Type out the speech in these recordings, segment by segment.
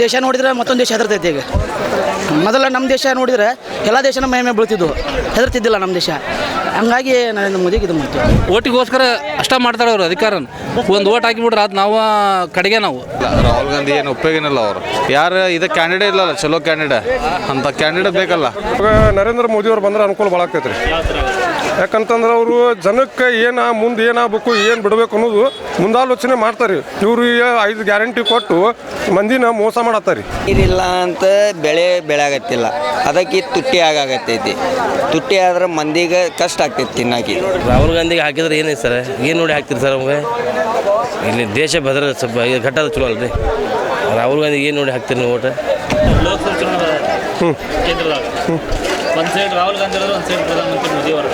ದೇಶ ನೋಡಿದ್ರೆ ಮತ್ತೊಂದು ದೇಶ ಹೆದರ್ತೈತಿ ಈಗ. ಮೊದಲ ನಮ್ಮ ದೇಶ ನೋಡಿದ್ರೆ ಎಲ್ಲ ದೇಶನ ಮೈ ಮೇಲೆ ಬೀಳ್ತಿದ್ವು. ಹೆದರ್ತಿದ್ದಿಲ್ಲ ನಮ್ಮ ದೇಶ. ಹಂಗಾಗಿ ನರೇಂದ್ರ ಮೋದಿಗೆ ಇದು ಮಾಡ್ತೀವಿ. ಓಟಿಗೋಸ್ಕರ ಅಷ್ಟ ಮಾಡ್ತಾರೆ ಅವರು ಅಧಿಕಾರ ಒಂದು ಓಟ್ ಹಾಕಿಬಿಟ್ರೆ ಅದು ನಾವು ಕಡೆಗೆ ನಾವು. ರಾಹುಲ್ ಗಾಂಧಿ ಏನು ಉಪಯೋಗನಿಲ್ಲ ಅವರು. ಯಾರು ಇದು ಕ್ಯಾಂಡಿಡೇಟ್ ಇಲ್ಲಲ್ಲ ಚಲೋ ಕ್ಯಾಂಡಿಡೇಟ್ ಅಂತ ಕ್ಯಾಂಡಿಡೇಟ್ ಬೇಕಲ್ಲ. ನರೇಂದ್ರ ಮೋದಿ ಅವ್ರು ಬಂದ್ರೆ ಅನುಕೂಲ ಭಾಳ ಆಗ್ತೈತೆ ರೀ ಯಾಕಂತಂದ್ರೆ ಅವರು ಜನಕ್ಕೆ ಏನು ಮುಂದೆ ಏನಾಗಬೇಕು ಏನು ಬಿಡಬೇಕು ಅನ್ನೋದು ಮುಂದಾಲೋಚನೆ ಮಾಡ್ತಾರೆ. ಇವರು ಐದು ಗ್ಯಾರಂಟಿ ಕೊಟ್ಟು ಮಂದಿನ ಮೋಸ ಮಾಡತ್ತಾರಿ. ನೀರಿಲ್ಲ ಅಂತ ಬೆಳೆ ಬೆಳೆಯಾಗತ್ತಿಲ್ಲ ಅದಕ್ಕೆ ತುಟ್ಟಿ ಆಗಾಗತ್ತೈತಿ. ತುಟ್ಟಿ ಆದ್ರೆ ಮಂದಿಗೆ ಕಷ್ಟ ಆಗ್ತೈತಿ ತಿನ್ನಾಕಿ ರಾಹುಲ್ ಗಾಂಧಿಗೆ ಹಾಕಿದ್ರೆ ಏನೇ ಸರ್? ಏನು ನೋಡಿ ಹಾಕ್ತೀರಿ ಸರ್ ನಮಗೆ ಇಲ್ಲಿ ದೇಶ ಭದ್ರ ಸ್ವಲ್ಪ ಈಗ ಘಟ್ಟದ ಚಲೋ ಅಲ್ರಿ. ರಾಹುಲ್ ಗಾಂಧಿಗೆ ಏನು ನೋಡಿ ಹಾಕ್ತೀರಿ ನೀವು ಓಟ ಹ್ಞೂ ಕೇಂದ್ರದಾಗ ಒಂದು ಸೈಡ್ ರಾಹುಲ್ ಗಾಂಧಿ ಅವರು ಒಂದು ಸೈಡ್ ಪ್ರಧಾನಮಂತ್ರಿ ಮೋದಿ ಅವರು.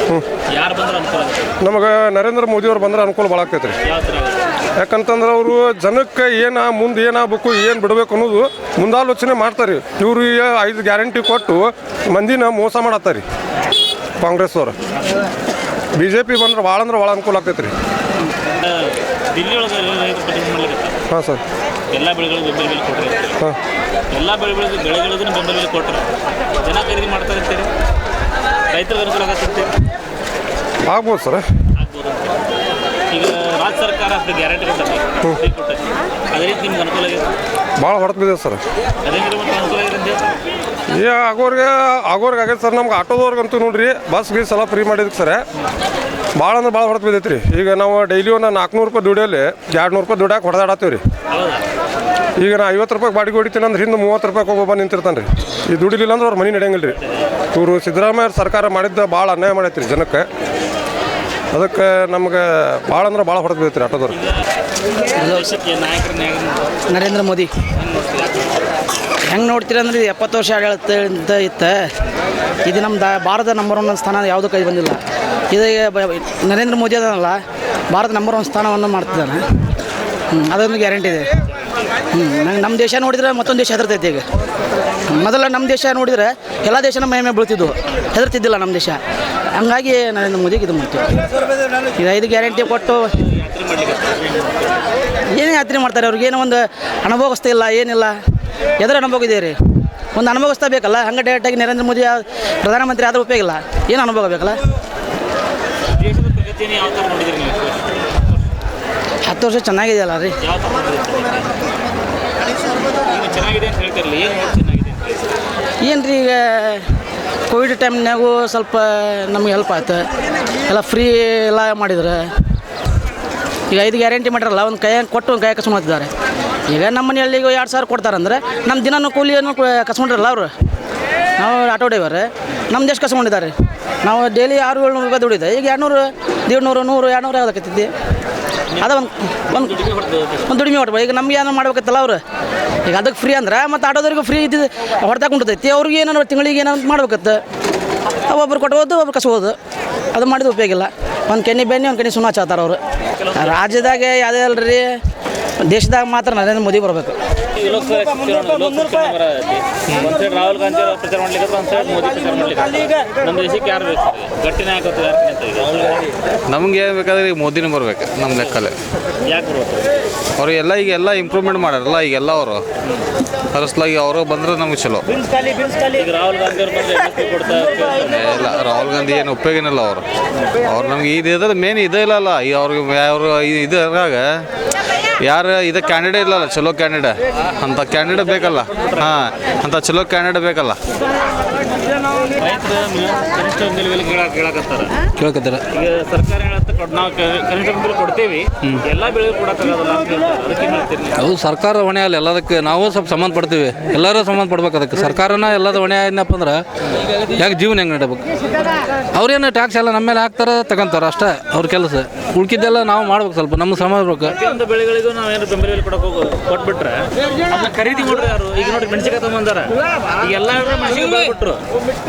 ಯಾರು ಬಂದ್ರೆ ಅನುಕೂಲ ಆಗುತ್ತೆ? ನಮಗೆ ನರೇಂದ್ರ ಮೋದಿ ಅವ್ರು ಬಂದ್ರೆ ಅನುಕೂಲ ಭಾಳ ಆಕೈತೆ ರೀ ಯಾವ ಥರ ಆಗುತ್ತೆ? ಯಾಕಂತಂದ್ರೆ ಅವರು ಜನಕ್ಕೆ ಏನು ಮುಂದೆ ಏನಾಗಬೇಕು ಏನು ಬಿಡಬೇಕು ಅನ್ನೋದು ಮುಂದಾಲೋಚನೆ ಮಾಡ್ತಾರೆ. ಇವರು ಐದು ಗ್ಯಾರಂಟಿ ಕೊಟ್ಟು ಮಂದಿನ ಮೋಸ ಮಾಡತ್ತಾರೆ ಕಾಂಗ್ರೆಸ್ ಅವರು. ಬಿ ಜೆ ಪಿ ಬಂದ್ರೆ ಭಾಳ ಅಂದ್ರೆ ಭಾಳ ಅನುಕೂಲ ಆಕೈತೆ ರೀ ದಿಲ್ಲಿ ಒಳಗೆ ರೈತರು ಪ್ರತಿಭಟನೆ ಮಾಡ್ಲಿಕ್ಕೆ ಹಾಂ ಸರ್. ಎಲ್ಲ ಬೆಳೆಗಳು ಬೆಂಬಲ ಬೆಲೆ ಕೊಟ್ಟರೆ ಹಾಂ. ಎಲ್ಲ ಬೆಳೆಗಳಿಗೂ ಬೆಳೆಗಳಿಗೂ ಬೆಂಬಲ ಬೆಲೆ ಕೊಟ್ಟರೆ ಜನ ಖರೀದಿ ಮಾಡ್ತಾರೆ ಅಂತೀರಿ? ರೈತರಿಗೆ ಅನುಕೂಲ ಆಗತ್ತೆ ಅಂತೀರಿ? ಆಗ್ಬೋದು ಸರ್. ಆಗ್ಬೋದು ಈಗ ರಾಜ್ಯ ಸರ್ಕಾರ ಅಷ್ಟು ಗ್ಯಾರಂಟಿ ಕೊಟ್ಟೈತಿ ಕೊಟ್ಟೈತಿ ಅದೇ ರೀತಿ ನಿಮ್ಗೆ ಅನುಕೂಲ ಆಗಿದೆ? ಭಾಳ ಹೊಡೆದಿದೆ ಬಿದ್ದಿದೆ ಸರ್. ಅದೇ ರೀತಿ ಮತ್ತೆ ಅನುಕೂಲ. ಏ ಆಗೋರ್ಗೆ ಆಗೋರ್ಗೆ ಆಗೈತೆ ಸರ್. ನಮ್ಗೆ ಆಟೋದವ್ರಿಗಂತೂ ನೋಡ್ರಿ ಬಸ್ ಗೀಸ್ ಎಲ್ಲ ಫ್ರೀ ಮಾಡಿದಕ್ಕೆ ಸರ್. ಭಾಳ ಅಂದ್ರೆ ಭಾಳ ಹೊರತು ಬಿದ್ದೈತೆ ರೀ ಈಗ ನಾವು ಡೈಲಿ ಒಂದು ನಾಲ್ಕುನೂರು ರೂಪಾಯಿ ದುಡಿಯಲ್ಲಿ ಎರಡು ನೂರು ರೂಪಾಯಿ ದುಡ್ಯಾಕೆ ಹೊಡೆದಾಡತ್ತೀವಿ ರೀ ಈಗ ನಾ ಐವತ್ತು ರೂಪಾಯಿ ಬಾಡಿಗೆ ಹೊಡಿತೀನಿ ಅಂದ್ರೆ ಹಿಂದೆ ಮೂವತ್ತು ರೂಪಾಯಿ ಒಬ್ಬೊಬ್ಬ ನಿಂತಿರ್ತಾನೆ ರೀ ಈ ದುಡಿಲಿಲ್ಲ ಅಂದ್ರೆ ಅವ್ರ ಮನೆ ನಡೆಯಂಗಿಲ್ಲ ರೀ ಇವರು ಸಿದ್ದರಾಮಯ್ಯ ಸರ್ಕಾರ ಮಾಡಿದ್ದ ಭಾಳ ಅನ್ಯಾಯ ಮಾಡೈತೆ ರೀ ಜನಕ್ಕೆ. ಅದಕ್ಕೆ ನಮ್ಗೆ ಭಾಳ ಅಂದ್ರೆ ಭಾಳ ಬಿದ್ದೈತೆ ರೀ ಆಟೋದವ್ರು. ನರೇಂದ್ರ ಮೋದಿ. ಹೆಂಗೆ ನೋಡ್ತೀರಿ ಅಂದ್ರೆ ಇದು ಎಪ್ಪತ್ತು ವರ್ಷ ಆಡಳಿತ ಇತ್ತು. ಇದು ನಮ್ಮ ದ ಭಾರತ ನಂಬರ್ ಒನ್ ಸ್ಥಾನ ಯಾವುದೂ ಕೈ ಬಂದಿಲ್ಲ. ಇದು ನರೇಂದ್ರ ಮೋದಿ ಅದನ್ನಲ್ಲ ಭಾರತ ನಂಬರ್ ಒನ್ ಸ್ಥಾನವನ್ನು ಮಾಡ್ತಿದ್ದಾನೆ. ಅದೊಂದು ಗ್ಯಾರಂಟಿ ಇದೆ. ಹ್ಞೂ ನಮ್ಮ ದೇಶ ನೋಡಿದ್ರೆ ಮತ್ತೊಂದು ದೇಶ ಹೆದರ್ತೈತಿ ಈಗ. ಮೊದಲ ನಮ್ಮ ದೇಶ ನೋಡಿದ್ರೆ ಎಲ್ಲ ದೇಶನ ಮೇಲೆ ಬೀಳ್ತಿದ್ವು. ಹೆದರ್ತಿದ್ದಿಲ್ಲ ನಮ್ಮ ದೇಶ. ಹಂಗಾಗಿ ನರೇಂದ್ರ ಮೋದಿಗೆ ಇದು ಮಾಡ್ತೀವಿ. ಇದು ಐದು ಗ್ಯಾರಂಟಿ ಕೊಟ್ಟು ಏನೇ ಯಾತ್ರೆ ಮಾಡ್ತಾರೆ ಅವ್ರಿಗೆ? ಏನೋ ಒಂದು ಅನುಭವಿಸ್ತಾ ಇಲ್ಲ, ಏನಿಲ್ಲ. ಎದುರು ಅನುಭವ ಇದೆ ರೀ ಒಂದು ಅನುಭವಿಸ್ತಾ ಬೇಕಲ್ಲ? ಹಂಗೆ ಡೈರೆಕ್ಟಾಗಿ ನರೇಂದ್ರ ಮೋದಿ ಪ್ರಧಾನಮಂತ್ರಿ ಆದರೂ ಉಪಯೋಗ ಇಲ್ಲ. ಏನು ಅನುಭವ ಬೇಕಲ್ಲ? ಹತ್ತು ವರ್ಷ ಚೆನ್ನಾಗಿದೆಯಲ್ಲ ರೀ. ಏನು ರೀ ಈಗ ಕೋವಿಡ್ ಟೈಮ್ನಾಗೂ ಸ್ವಲ್ಪ ನಮ್ಗೆ ಹೆಲ್ಪ್ ಆಯ್ತು. ಎಲ್ಲ ಫ್ರೀ ಎಲ್ಲ ಮಾಡಿದ್ರೆ. ಈಗ ಐದು ಗ್ಯಾರಂಟಿ ಮಾಡಿರಲ್ಲ ಒಂದು ಕೈ ಕೊಟ್ಟು ಒಂದು ಕೈ ಕಸ್ಕೊಂಡ್ತಿದ್ದಾರೆ ಈಗ ನಮ್ಮ ಈಗ ಎರಡು ಸಾವಿರ ಕೊಡ್ತಾರಂದ್ರೆ ನಮ್ಮ ದಿನನೂ ಕೂಲಿಯನ್ನು ಕಸ್ಕೊಂಡಿರಲ್ಲ ಅವರು. ನಾವು ಆಟೋ ಡೈವರ್ ನಮ್ಮ ದೇಶ ಕಸ್ಕೊಂಡಿದ್ದಾರೆ. ನಾವು ಡೈಲಿ ಆರು ಏಳ್ನೂರು ರೂಪಾಯಿ ದುಡಿದೆ. ಈಗ ಎರಡುನೂರು, ದೇಡ್ನೂರು, ನೂರು, ಎರಡುನೂರು ಆಗತ್ತೈತಿ ಅದ ಒಂದು ಒಂದು ಒಂದು ದುಡಿಮೆ ಹೊಟ್ಟ ಈಗ ನಮ್ಗೆ ಏನೋ ಮಾಡ್ಬೇಕತ್ತಲ್ಲ ಅವರು. ಈಗ ಅದಕ್ಕೆ ಫ್ರೀ ಅಂದ್ರೆ ಮತ್ತು ಆಟೋದವ್ರಿಗೂ ಫ್ರೀ ಇದ್ದಿದ್ದು ಹೊಡೆದಾಕ ಕುಂಟೈತಿ ಅವ್ರಿಗೆ ಏನೋ ತಿಂಗಳಿಗೆ ಏನೋ ಮಾಡ್ಬೇಕತ್ತ. ಒಬ್ಬರು ಕೊಟ್ಬೋದು, ಒಬ್ರು ಕಸ್ಬೋದು. ಅದು ಮಾಡಿದ ಉಪಯೋಗ ಇಲ್ಲ. ಒಂದು ಕೆನ್ನಿ ಬೆನ್ನಿ, ಒಂದು ಕೆನ್ನಿ ಸುಣ್ಣ ಚಾತಾರ ಅವರು. ರಾಜ್ಯದಾಗೆ ಯಾವುದೇ ಅಲ್ರಿ? ದೇಶದಾಗ ಮಾತ್ರ ನರೇಂದ್ರ ಮೋದಿ ಬರಬೇಕು. ರಾಹುಲ್ ಗಾಂಧಿ ಪ್ರಚಾರ ಮಾಡ್ಲಿಕ್ಕೆ ಒಂದು ಸೈಡ್ ಮೋದಿ ಪ್ರಚಾರ ಮಾಡ್ಲಿಕ್ಕೆ ನಮ್ಮ ದೇಶಕ್ಕೆ ಯಾರು ಬೇಕು? ಗಟ್ಟಿ ನಾಯಕತ್ವ ಯಾರು ಅಂತ ಈಗ? ರಾಹುಲ್ ಗಾಂಧಿ ನಮ್ಗೆ ಏನು ಬೇಕಾದ್ರೆ ಈಗ ಮೋದಿನೇ ಬರ್ಬೇಕು ನಮ್ಮ ಲೆಕ್ಕಲ್ಲೇ. ಯಾಕೆ ಬರ್ಬೇಕು? ಅವ್ರು ಎಲ್ಲ ಈಗ ಎಲ್ಲ ಇಂಪ್ರೂವ್ಮೆಂಟ್ ಮಾಡ್ಯಾರಲ್ಲ ಈಗೆಲ್ಲ ಅವರು. ಅರಸಲಾಗಿ ಅವರು ಬಂದ್ರೆ ನಮ್ಗೆ ಚಲೋ. ಈಗ ರಾಹುಲ್ ಗಾಂಧಿ ಅವರು ಬಂದ್ರೆ ಎಂ ಎಸ್ ಪಿ ಕೊಡ್ತಾ ಏ, ಇಲ್ಲ ರಾಹುಲ್ ಗಾಂಧಿ ಏನು ಉಪಯೋಗನಿಲ್ಲ ಅವರು. ಅವ್ರು ನಮ್ಗೆ ಇದು ಇದ್ರೆ ಮೇನ್ ಇದೇ ಇಲ್ಲಲ್ಲ ಈಗ ಅವ್ರಿಗೆ ಅವರು ಇದ್ರಾಗ ಯಾರು ಇದು ಕ್ಯಾಂಡಿಡೇ ಇಲ್ಲಲ್ಲ ಚಲೋ ಕ್ಯಾಂಡಿಡೇಟ್ ಅಂತ ಕ್ಯಾಂಡಿಡೇಟ್ ಬೇಕಲ್ಲ. ಹಾಂ ಅಂತ ಚಲೋ ಕ್ಯಾಂಡಿಡೇಟ್ ಬೇಕಲ್ಲ. ಕೇಳಕತ್ತಾರ. ಕೇಳ್ಕೊತಾರ ಈಗ ಸರ್ಕಾರ ಹೇಳತ್ತ ಕೊಡ್ ನಾವು ಕ- ಕನಿಷ್ಠ ಬೆಂಬಲ ಕೊಡ್ತೇವಿ. ಎಲ್ಲ ಬೆಳೆ ಕೊಡಕ್ಕಾಗಲ್ಲ ಅಂತ ಹೇಳ್ತಾರೆ. ಅದಕ್ಕೆ ಏನು ಹೇಳ್ತೀರಿ ನೀವು? ಅದು ಸರ್ಕಾರ ಹೊಣೆ ಅಲ್ಲ ಎಲ್ಲದಕ್ಕೆ ನಾವು ಸ್ವಲ್ಪ ಸಂಬಂಧ ಪಡ್ತೀವಿ. ಎಲ್ಲರೂ ಸಂಬಂಧ ಪಡ್ಬೇಕು ಅದಕ್ಕೆ. ಸರ್ಕಾರನ ಎಲ್ಲದ ಹೊಣೆ ಏನಪ್ಪ ಅಂದ್ರೆ ಯಾಕೆ ಜೀವನ ಹೆಂಗೆ ನಡಬೇಕು ಅವ್ರೇನು ಟ್ಯಾಕ್ಸ್ ಎಲ್ಲ ನಮ್ಮ ಮೇಲೆ ಹಾಕ್ತಾರೆ ತಗೊಂತಾರೆ ಅಷ್ಟೇ. ಅವ್ರ ಕೆಲಸ. ಉಳ್ಕಿದ್ದೆಲ್ಲ ನಾವು ಮಾಡ್ಬೇಕು ಸ್ವಲ್ಪ ನಮ್ಮ ಶ್ರಮ ಬೇಕು ಪ್ರತಿಯೊಂದು ಬೆಳೆಗಳಿಗೂ ನಾವು ನಾವೇನು ಬೆಂಬಲ ಬೆಲೆ ಕೊಡಕ್ ಹೋಗೋ ಕೊಟ್ಬಿಟ್ರೆ ಅದನ್ನ ಖರೀದಿ ಮಾಡ್ರಿ ಯಾರು? ಈಗ ನೋಡಿ ಮೆಣಸಿಕಾಯಿ ತಗೊಂಬಂದಾರ. ಈಗ ಎಲ್ಲ ಬೆಲೆ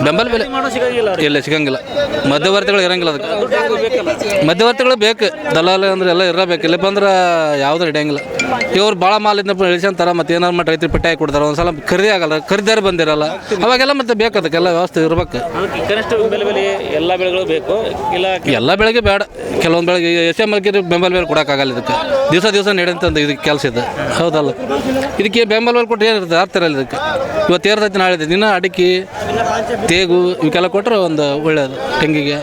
ಬೆಂಬಲ ಬೆಲೆ ಮಾಡೋ ಸಿಗಂಗಿಲ್ಲ ಅವ್ರಿಗೆ. ಇಲ್ಲ ಸಿಗಂಗಿಲ್ಲ. ಮಧ್ಯವರ್ತಿಗಳು ಇರಂಗಿಲ್ಲ ಅದಕ್ಕೆ. ದುಡ್ಡು ಹಾಕೋದು ಬೇಕಲ್ಲ? ಮಧ್ಯವರ್ತಿಗಳು ಬೇಕು. ದಲ್ಲಾಲಿ ಅಂದ್ರೆ ಎಲ್ಲ ಇರಬೇಕು ಇಲ್ಲಪ್ಪ ಅಂದ್ರೆ ಯಾವ್ದು ಹಿಡಿಯಂಗಿಲ್ಲ ಇವ್ರು ಭಾಳ ಮಾಲಿಂದ ಇಳಿಸ್ಕೊಂತಾರ ಮತ್ತೆ ಏನಾರು ಮಾಡಿ ರೈತರು ಪಟ್ಟಿ ಹಾಕಿ ಕೊಡ್ತಾರೆ ಒಂದ್ಸಲ ಖರೀದಿ ಆಗಲ್ಲ ಖರೀದಾರ ಬಂದಿರಲ್ಲ. ಅವಾಗೆಲ್ಲ ಮತ್ತೆ ಬೇಕು ಅದಕ್ಕೆಲ್ಲ ವ್ಯವಸ್ಥೆ ಇರ್ಬೇಕು. ಕನಿಷ್ಠ ಬೆಲೆ ಎಲ್ಲ ಬೆಳೆಗಳು ಬೇಕು ಇಲ್ಲ ಎಲ್ಲ ಬೆಳೆಗೆ ಬೇಡ ಕೆಲವೊಂದು ಬೆಳಗ್ಗೆ ಎಸ್ ಎಂ ಎಲ್ಗೆ ಬೆಂಬಲ ಬೆಲೆ ಕೊಡೋಕ್ಕಾಗಲ್ಲ ಇದಕ್ಕೆ. ದಿವಸ ದಿವಸ ನಡೆಯಂತಂದು ಇದಕ್ಕೆ ಕೆಲಸ ಇದೆ. ಹೌದಲ್ಲ? ಇದಕ್ಕೆ ಬೆಂಬಲ ಬೆಲೆ ಕೊಟ್ಟು ಏನಿರುತ್ತೆ ಆಗ್ತಿರಲ್ಲ ಇದಕ್ಕೆ. ಇವತ್ತು ಏರ್ತೈತಿ ನಾಳೆ ದಿನ ಅಡಿಕೆ ತೇಗು ಇವಕ್ಕೆಲ್ಲ ಕೊಟ್ಟರೆ ಒಂದು ಒಳ್ಳೆಯದು ತೆಂಗಿಗೆ.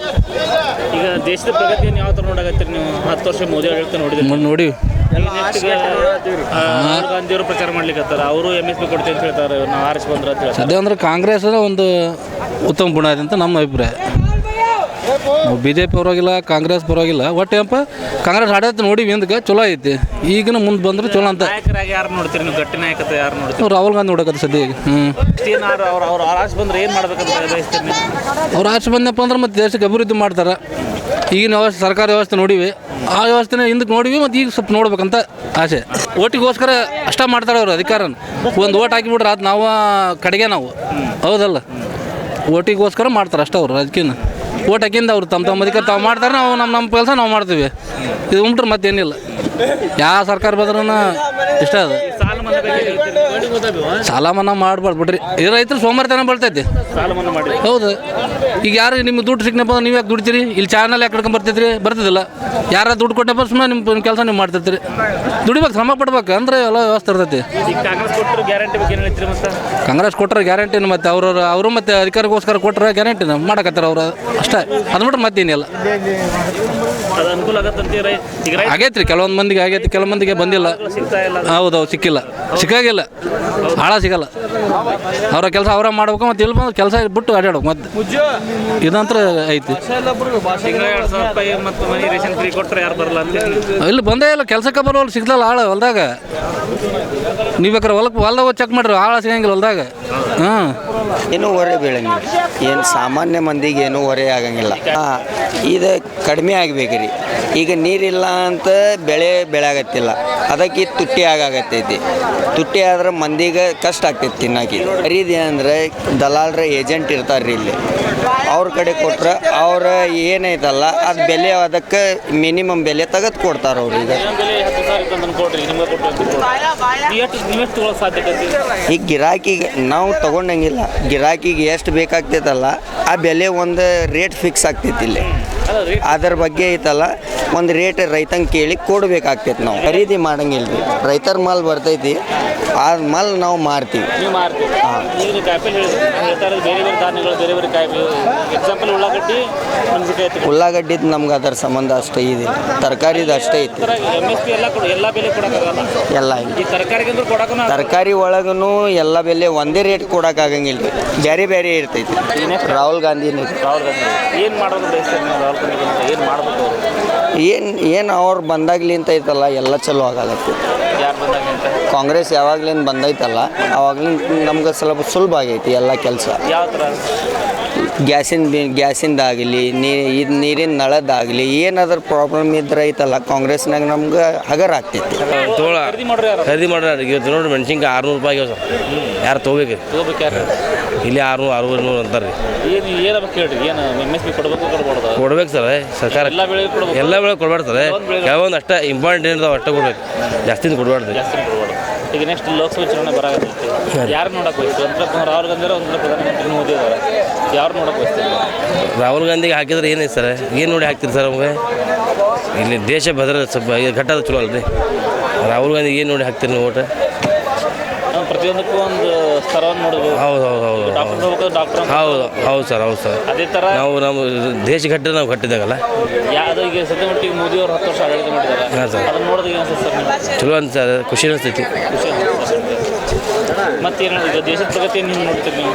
ಈಗ ದೇಶದ ಪ್ರಗತಿಯನ್ನು ಯಾವ ಥರ ನೋಡಕತ್ತೀರಿ ನೀವು? ಹತ್ತು ವರ್ಷ ಮೋದಿ ಆಡಳಿತ ನೋಡಿದ್ರಿ? ನೋಡಿ. ರಾಹುಲ್ ಪ್ರಚಾರ ಮಾಡ್ಲಿಕ್ಕೆ ಅವರು ಎಂ ಎಸ್ ಪಿ ಕೊಡ್ತೀವಿ ಅಂತ ಹೇಳ್ತಾರೆ. ನಾವು ಆರಿಸಿ ಬಂದ್ರೆ ಅಂತ ಹೇಳ್ತಾರೆ. ಸದ್ಯ ಅಂದ್ರೆ ಕಾಂಗ್ರೆಸ್ ಒಂದು ಉತ್ತಮ ಗುಣ ಇದೆ ಅಂತ ನಮ್ಮ ಅಭಿಪ್ರಾಯ. ಬಿ ಜೆ ಪಿ ಪರವಾಗಿಲ್ಲ ಕಾಂಗ್ರೆಸ್ ಪರವಾಗಿಲ್ಲ. ಒಟ್ಟು ಏನಪ್ಪ? ಕಾಂಗ್ರೆಸ್ ಆಡಳಿತ ನೋಡಿ ಹಿಂದಕ್ಕೆ ಚಲೋ ಐತಿ. ಈಗಿನ ಮುಂದೆ ಬಂದ್ರೆ ಚಲೋ ಅಂತ. ನಾಯಕರಾಗಿ ಯಾರು ನೋಡ್ತೀರಿ ನೀವು? ಗಟ್ಟಿ ನಾಯಕತೆ ಯಾರು ನೋಡ್ತೀರಿ? ನಾವು ರಾಹುಲ್ ಗಾಂಧಿ ನೋಡಕತ್ತ ಸದ್ಯ ಈಗ ಹ್ಞೂ ಅವ್ರು ಬಂದ್ರೆ ಏನು ಮಾಡ್ಬೇಕಂತ ಬಯಸ್ತೀರಿ ನೀವು? ಅವ್ರು ಆಚೆ ಬಂದಪ್ಪ ಅಂದ್ರೆ ಮತ್ತೆ ದೇಶಕ್ಕೆ ಅಭಿವೃದ್ಧಿ ಮಾಡ್ತಾರೆ. ಈಗಿನ ವ್ಯವಸ್ಥೆ ಸರ್ಕಾರ ವ್ಯವಸ್ಥೆ ನೋಡಿವಿ. ಆ ವ್ಯವಸ್ಥೆನ ಹಿಂದಕ್ಕೆ ನೋಡಿವಿ ಮತ್ತು ಈಗ ಸ್ವಲ್ಪ ನೋಡ್ಬೇಕಂತ ಆಸೆ. ಓಟಿಗೋಸ್ಕರ ಅಷ್ಟ ಮಾಡ್ತಾರೆ ಅವರು ಅಧಿಕಾರನ. ಒಂದು ಓಟ್ ಹಾಕಿಬಿಟ್ರೆ ಅದು ನಾವು ಕಡೆಗೆ ನಾವು. ಹೌದಲ್ಲ? ಓಟಿಗೋಸ್ಕರ ಮಾಡ್ತಾರೆ ಅಷ್ಟೇ ಅವರು ರಾಜಕೀಯನ ಓಟ್ ಹಾಕಿಂದ ಅವ್ರು ತಮ್ಮ ತಮ್ಮ ಅಧಿಕಾರ ತಾವು ಮಾಡ್ತಾರೆ, ನಾವು ನಮ್ಮ ನಮ್ಮ ಕೆಲಸ ನಾವು ಮಾಡ್ತೀವಿ. ಇದು ಉಂಟ್ರೆ ಮತ್ತೇನಿಲ್ಲ. ಯಾವ ಸರ್ಕಾರ ಬಂದ್ರೂ ಇಷ್ಟ ಅದು. ಸಾಲ ಮನ್ನಾ ಮಾಡ್ಬಾರ್ದು ಬಿಡ್ರಿ. ಈ ರೈತರು ಸೋಮವಾರತನ ಬರ್ತೈತಿ. ಸಾಲ ಮನ್ನಾ ಮಾಡಿ. ಹೌದು. ಈಗ ಯಾರು ನಿಮ್ಗೆ ದುಡ್ಡು ಸಿಕ್ಕನಪ್ಪ ಅಂದ್ರೆ ನೀವು ಯಾಕೆ ದುಡ್ತೀರಿ ಇಲ್ಲಿ ಚಾನಲ್ ಯಾಕೆ ಕಡ್ಕೊಂಡ್ ಬರ್ತಿದ್ರಿ? ಬರ್ತಿದ್ದಿಲ್ಲ ಯಾರ ದುಡ್ಡು ಕೊಟ್ಟಪ್ಪ ಸುಮ್ಮನೆ ನಿಮ್ಮ ಕೆಲಸ ನೀವು ಮಾಡ್ತಿರ್ತೀರಿ. ದುಡಿಬೇಕು ಶ್ರಮ ಪಡ್ಬೇಕು ಅಂದ್ರೆ ಎಲ್ಲ ವ್ಯವಸ್ಥೆ ಇರ್ತೈತಿ. ಕಾಂಗ್ರೆಸ್ ಕೊಟ್ಟರೆ ಗ್ಯಾರಂಟಿ ಮತ್ತೆ? ಗ್ಯಾರಂಟಿನ ಅವ್ರವ್ರು ಅವರು ಮತ್ತೆ ಅಧಿಕಾರಿಗೋಸ್ಕರ ಕೊಟ್ಟರೆ ಗ್ಯಾರಂಟಿನ ಮಾಡಕತ್ತಾರ ಅವ್ರು. ಅಷ್ಟೇ. ಅದು ಬಿಟ್ರೆ ಮತ್ತೇನಿಲ್ಲ. ಆಗೈತ್ರಿ. ಕೆಲವೊಂದು ಮಂದಿಗೆ ಆಗೈತಿ ಕೆಲವು ಮಂದಿಗೆ ಬಂದಿಲ್ಲ. ಹೌದು ಸಿಕ್ಕಿಲ್ಲ. ಸಿಕ್ಕಾಗಿಲ್ಲ. ಆಳ ಸಿಗಲ್ಲ. ಅವರ ಕೆಲಸ ಅವರ ಮಾಡ್ಬೇಕು ಮತ್ತೆ ಇಲ್ಲಿ ಬಂದು ಕೆಲಸ ಬಿಟ್ಟು ಅಡ್ಡಾಡ್ಬೇಕು ಮತ್ತೆ. ಇದಂತ್ರ ಐತಿ. ತಿಂಗಳ ಎರಡು ರೂಪಾಯಿ ಮತ್ತು ಮನೆ ರೇಷನ್ ಫ್ರೀ ಕೊಟ್ಟರೆ ಯಾರು ಬರಲ್ಲ ಅಂತ ಇಲ್ಲಿ ಬಂದೇ ಇಲ್ಲ. ಕೆಲಸಕ್ಕೆ ಬರೋಲ್ಲ ಸಿಗ್ಲಲ್ಲ ಆಳು ಹೊಲ್ದಾಗ. ನೀವು ಬೇಕಾರೆ ಹೊಲಕ್ಕೆ ಹೊಲ್ದಾಗ ಚೆಕ್ ಮಾಡ್ರಿ. ಆಳ ಸಿಗಂಗಿಲ್ಲ ಹೊಲ್ದಾಗ. ಹಾಂ ಇನ್ನೂ ಹೊರೆ ಬೀಳಂಗಿಲ್ಲ. ಏನು ಸಾಮಾನ್ಯ ಮಂದಿಗೆ ಏನೂ ಹೊರೆ ಆಗಂಗಿಲ್ಲ. ಇದು ಕಡಿಮೆ ಆಗ್ಬೇಕ್ರಿ ಈಗ ನೀರಿಲ್ಲ ಅಂತ ಬೆಳೆ ಬೆಳೆಯಾಗತ್ತಿಲ್ಲ ಅದಕ್ಕೆ ತುಟ್ಟಿ ಆಗಾಗತ್ತೈತಿ. ತುಟ್ಟಿ ಆದ್ರೆ ಮಂದಿಗೆ ಕಷ್ಟ ಆಗ್ತೈತಿ ತಿನ್ನಕ್ಕೆ ಖರೀದಿ ಅಂದರೆ ದಲಾಲ್ರ ಏಜೆಂಟ್ ಇರ್ತಾರೆ ಇಲ್ಲಿ. ಅವ್ರ ಕಡೆ ಕೊಟ್ರೆ ಅವ್ರ ಏನೈತಲ್ಲ ಅದು ಬೆಲೆ ಅದಕ್ಕೆ ಮಿನಿಮಮ್ ಬೆಲೆ ತೆಗೆದು ಕೊಡ್ತಾರೆ ಅವ್ರಿಗೆ ಈಗ. ಗಿರಾಕಿಗೆ ನಾವು ತಗೊಂಡಂಗಿಲ್ಲ. ಗಿರಾಕಿಗೆ ಎಷ್ಟು ಬೇಕಾಗ್ತೈತಲ್ಲ ಆ ಬೆಲೆ ಒಂದು ರೇಟ್ ಫಿಕ್ಸ್ ಆಗ್ತೈತಿ ಇಲ್ಲಿ. ಅದ್ರ ಬಗ್ಗೆ ಐತಲ್ಲ ಒಂದು ರೇಟ್ ರೈತಂಗೆ ಕೇಳಿ ಕೊಡ್ಬೇಕಾಗ್ತೈತಿ ನಾವು. ಖರೀದಿ ಮಾಡಂಗಿಲ್ಲ ರೀ ರೈತರ ಮಾಲ್ ಬರ್ತೈತಿ ಆ ಮಾಲ್ ನಾವು ಮಾರ್ತೀವಿ. ನೀವು ಮಾರ್ತೀವಿ ಈಗ ನೀವು ಕಾಯಿಪಲ್ಲೆ ಹೇಳಿದ್ರಿ. ಹೇಳ್ತಾ ಇರೋದು ಬೇರೆ ಬೇರೆ ಧಾನ್ಯಗಳು ಬೇರೆ ಬೇರೆ ಕಾಯಿ ಎಕ್ಸಾಂಪಲ್ ಉಳ್ಳಾಗಡ್ಡಿ ಮೆಣಸಿನಕಾಯಿ ಐತಿ ಉಳ್ಳಾಗಡ್ಡಿದ್ ನಮ್ಗೆ ಅದರ ಸಂಬಂಧ ಅಷ್ಟೇ ಇದೆ. ತರಕಾರಿದು ಅಷ್ಟೇ ಐತಿ. ಎಂ ಎಸ್ ಪಿ ಎಲ್ಲ ಕೊಡು ಎಲ್ಲ ಬೆಲೆ ಕೊಡೋಕ್ಕಾಗಲ್ಲ. ಎಲ್ಲ ಐತಿ. ಈ ತರಕಾರಿಗೆ ಅಂದ್ರೆ ಕೊಡೋಕ್ಕೂ ತರಕಾರಿ ಒಳಗೂ ಎಲ್ಲ ಬೆಲೆ ಒಂದೇ ರೇಟ್ ಕೊಡಕ್ಕಾಗಂಗಿಲ್ಲ ರೀ ಬೇರೆ ಬೇರೆ ಇರ್ತೈತಿ ರಾಹುಲ್ ಗಾಂಧಿನೇ. ರಾಹುಲ್ ಗಾಂಧಿ. ಏನು ಮಾಡೋದು ಬಯಸ್ತಾರೆ ನೀವು ರಾಹುಲ್ ಏನು ಮಾಡ್ಬೇಕು ಅವರು? ಏನು ಏನು ಅವ್ರು ಬಂದಾಗ್ಲಿಂತ ಐತಲ್ಲ ಎಲ್ಲ ಚಲೋ ಆಗಲತ್ತಿ. ಯಾರು ಬಂದಾಗ ಅಂತ? ಕಾಂಗ್ರೆಸ್ ಯಾವಾಗ್ಲಿಂದ ಬಂದೈತಲ್ಲ ಅವಾಗ್ಲಿಂದ ನಮ್ಗೆ ಸ್ವಲ್ಪ ಸುಲಭ ಆಗೈತಿ ಎಲ್ಲ ಕೆಲಸ. ಯಾವ ಥರ? ಗ್ಯಾಸಿನ ಗ್ಯಾಸಿಂದಾಗಲಿ ನೀ ಇದು ನೀರಿನ ನಳದಾಗಲಿ ಏನಾದ್ರೂ ಪ್ರಾಬ್ಲಮ್ ಇದ್ರೆ ಐತಲ್ಲ ಕಾಂಗ್ರೆಸ್ನಾಗ ನಮ್ಗೆ ಹಗರ ಆಗ್ತೈತಿ. ತೋಳ ಖರೀದಿ ಮಾಡ್ರಿ ಯಾರು? ಖರೀದಿ ಮಾಡ್ರಿ ಇವತ್ತು ನೋಡಿ ಮೆಣಸಿನ್ಕಾಯಿ ಆರ್ನೂರು ರೂಪಾಯಿ ಆಗ್ಯಾವ ಸರ್. ಯಾರು ತೊಗೋಬೇಕು? ತಗೋಬೇಕು ಯಾರು? ಇಲ್ಲಿ ಆರ್ನೂರು ಅರವತ್ತು ನೂರು ಅಂತಾರೆ ಏನು ಏನಪ್ಪ ಕೇಳ್ರಿ? ಏನು ಎಂ ಎಸ್ ಪಿ ಕೊಡಬೇಕು ಕೊಡ್ಬಾರ್ದು? ಕೊಡ್ಬೇಕು ಸರ್ ಸರ್ಕಾರ ಎಲ್ಲ ಬೆಳೆ ಕೊಡ್ಬೇಕು. ಎಲ್ಲ ಬೆಳೆ ಕೊಡ್ಬಾರ್ದು ಸರ್ ಕೆಲವೊಂದು ಅಷ್ಟೇ ಇಂಪಾರ್ಟೆಂಟ್ ಏನಿದೆ ಅಷ್ಟೇ ಕೊಡ್ಬೇಕು. ಜಾಸ್ತಿ ಕೊಡಬಾರ್ದು. ಜಾಸ್ತಿ ಕೊಡಬಾರ್ದು. ಈಗ ನೆಕ್ಸ್ಟ್ ಲೋಕಸಭಾ ಚುನಾವಣೆ ಬರಾಕತ್ತೈತಿ ಯಾರು ನೋಡಕ್ಕೆ ಹೋಯ್ತು? ರಾಹುಲ್ ಗಾಂಧಿ ಒಂದು ಪ್ರಧಾನಮಂತ್ರಿ ಮೋದಿ ಅವರ. ಯಾರು ನೋಡಕ್ಕೆ ಹೋಯ್ತು? ರಾಹುಲ್ ಗಾಂಧಿಗೆ ಹಾಕಿದ್ರೆ ಏನೈತೆ ಸರ್ ಏನು ನೋಡಿ ಹಾಕ್ತೀರಿ ಸರ್ ನಮಗೆ ಇಲ್ಲಿ ದೇಶ ಭದ್ರ ಸ್ವಲ್ಪ ಘಟ್ಟದ ಚಲೋ ಅಲ್ರಿ. ರಾಹುಲ್ ಗಾಂಧಿಗೆ ಏನು ನೋಡಿ ಹಾಕ್ತೀರಿ ನೀವು ಓಟ? ಪ್ರತಿಯೊಂದಕ್ಕೂ ಒಂದು ಸ್ತರವನ್ನು ನೋಡಬಹುದು ಹೌದು ಹೌದು ಹೌದು ಡಾಕ್ಟರ್ ಹೋಗ್ಬೇಕು ಡಾಕ್ಟರ್ ಹೌದು ಹೌದು ಸರ್ ಹೌದು ಸರ್. ಅದೇ ಥರ ನಾವು ನಮ್ಮ ದೇಶ ಘಟ್ಟ ನಾವು ಕಟ್ಟಿದಾಗಲ್ಲ ಯಾವುದು ಈಗ ಸದ್ಯ ಮಟ್ಟಿಗೆ ಮೋದಿ ಅವರು ಹತ್ತು ವರ್ಷ ಆಡಳಿತ ಮಾಡಿದ್ದಾರೆ. ಹಾಂ ಸರ್. ಅದನ್ನ ನೋಡಿದ್ರೆ ಏನು ಅನ್ಸುತ್ತೆ ಸರ್ ನಿಮ್ಗೆ? ಚಲೋ ಸರ್ ಖುಷಿ ಅನಿಸ್ತೈತಿ. ಖುಷಿ ಅನ್ಸುತ್ತೆ. ಮತ್ತೇನು ಈಗ ದೇಶದ ಪ್ರಗತಿಯನ್ನು ನೀವು ನೋಡ್ತೀರಿ ನೀವು?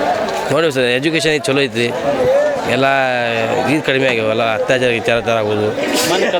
ನೋಡಿ ಸರ್ ಎಜುಕೇಷನ್ ಚಲೋ ಐತಿ ಎಲ್ಲ ಇದು ಕಡಿಮೆ ಆಗ್ಯಾವಲ್ಲ ಅತ್ಯಾಚಾರ ವಿಚಾರ ಥರ ಆಗೋದು.